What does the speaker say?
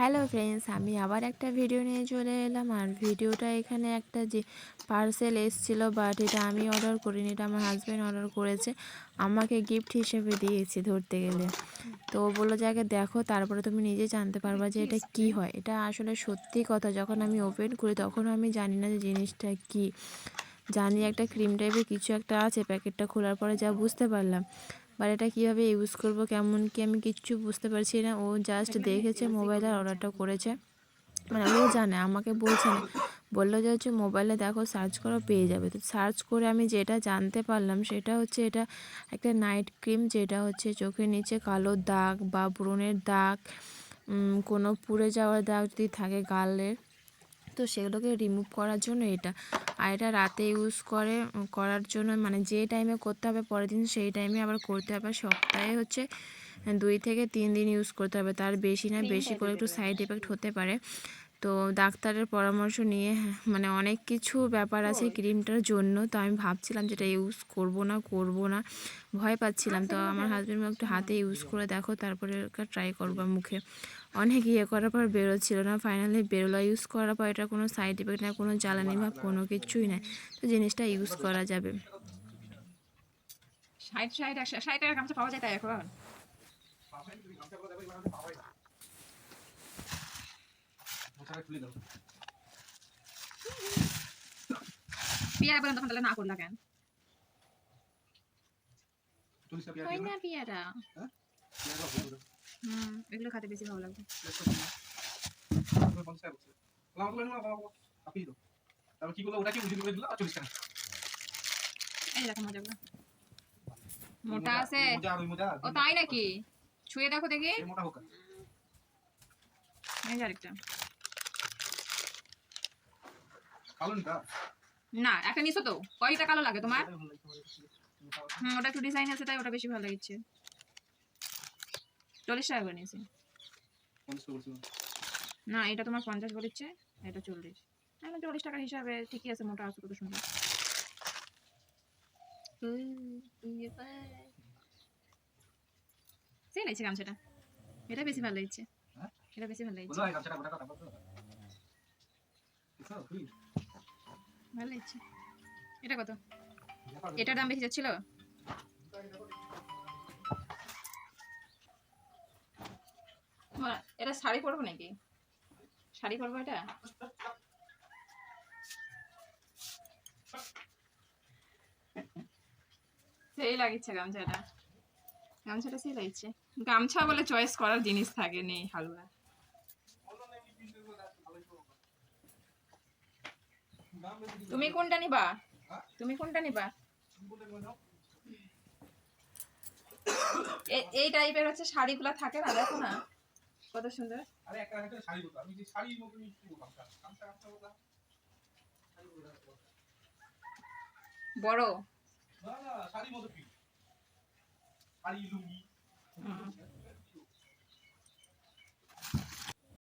Hello friends, আমি আবার একটা ভিডিও নিয়ে চলে এলাম। আর ভিডিওটা এখানে একটা যে পার্সেল এসেছিল বাট এটা আমি অর্ডার করিনি, এটা আমার হাজব্যান্ড অর্ডার করেছে। আমাকে গিফট হিসেবে দিয়েছে ধরতে গেলে। তো বলল যে, আগে দেখো, তারপরে তুমি নিজে জানতে পারবা যে এটা কি হয়। এটা আসলে সত্যি কথা, যখন আমি ওপেন করি তখন আমি জানি না যে জিনিসটা কি। জানি একটা ক্রিম টাইপের কিছু একটা আছে, প্যাকেটটা খোলার পরে যা বুঝতে পারলাম। বাট এটা কীভাবে ইউজ করব, কেমন কি আমি কিচ্ছু বুঝতে পারছি না। ও জাস্ট দেখেছে মোবাইলে অর্ডারটা করেছে। মানে ও জানে, আমাকে বলছে না। বলল যে হচ্ছে মোবাইলে দেখো সার্চ করো, পেয়ে যাবে। তো সার্চ করে আমি যেটা জানতে পারলাম, সেটা হচ্ছে এটা একটা নাইট ক্রিম যেটা হচ্ছে চোখের নিচে কালো দাগ বা ব্রণের দাগ কোনো পুড়ে যাওয়ার দাগ যদি থাকে গালের তো সেগুলোকে রিমুভ করার জন্য এটা। আর এটা রাতে ইউজ করে করার জন্য মানে যে টাইমে করতে হবে পরের দিন সেই টাইমে আবার করতে হবে। সপ্তাহে হচ্ছে দুই থেকে তিন দিন ইউজ করতে হবে। তার বেশি না বেশি করে একটু সাইড এফেক্ট হতে পারে। তো ডাক্তারের পরামর্শ নিয়ে মানে অনেক কিছু ব্যাপার আছে ক্রিমটার জন্য, তো আমি ভাবছিলাম যেটা ইউজ করব না করব না, ভয় পাচ্ছিলাম। তো আমার হাজব্যান্ড একটু হাতে ইউজ করে দেখো, তারপরে ট্রাই করব মুখে। অনেক ইয়ে করার পর বেরোচ্ছিল না। ফাইনালি বেরোলো। ইউজ করার পর এটা কোনো সাইড এফেক্ট না, কোনো জ্বালানি বা কোনো কিছুই নাই তো জিনিসটা ইউজ করা যাবে। ষাট ষাট ষাট টাকার গামছা পাওয়া যায় তাই এখন। পিয়ারা বলেন তখন তাহলে না করলা কেন? হয় না। পিয়ারা। হুম এগুলো খেতে বেশি ভালো লাগবে। তারপর কি করল ওটা কি করে দিল? আর চল্লিশ টাকা এই দেখো মজাগুলো মোটা আছে। ও তাই নাকি? ছুঁয়ে দেখো দেখি। মোটা হোক এই আরেকটা কালো নিতা না একটা নিছো তো। কয়টা কালো লাগে তোমার? হুম ওটা একটু ডিজাইন আছে তাই ওটা বেশি ভালো লাগছে। চল্লিশ টাকা করে নিয়েছি। না এটা তোমার পঞ্চাশ বলেছে এটা চল্লিশ। এখন চল্লিশ টাকার হিসাবে ঠিকই আছে মোটা আছে কত সুন্দর। সেই লাগছে গামছাটা। এটা বেশি ভালো লাগছে। হ্যাঁ? এটা বেশি ভালো লাগছে। এটা কত? এটার দাম বেশি যাচ্ছিল? এটা শাড়ি পরবো নাকি? শাড়ি পরবো এটা? সেই লাগিচ্ছে গামছাটা। গামছাটা সেই লাগছে গামছা বলে চয়েস করার জিনিস থাকে নেই হালুয়া। তুমি কোনটা নিবা? তুমি কোনটা নিবা? এই টাইপের হচ্ছে শাড়িগুলো থাকে না দেখো না। কত সুন্দর। আরে একটা একটা শাড়ি বলতো আমি যে শাড়ির মতো কি বলব গামছা গামছা গামছা বললাম শাড়ি বলে রাখব। বড়? না না শাড়ির মতো কি? শাড়ি লুঙ্গি।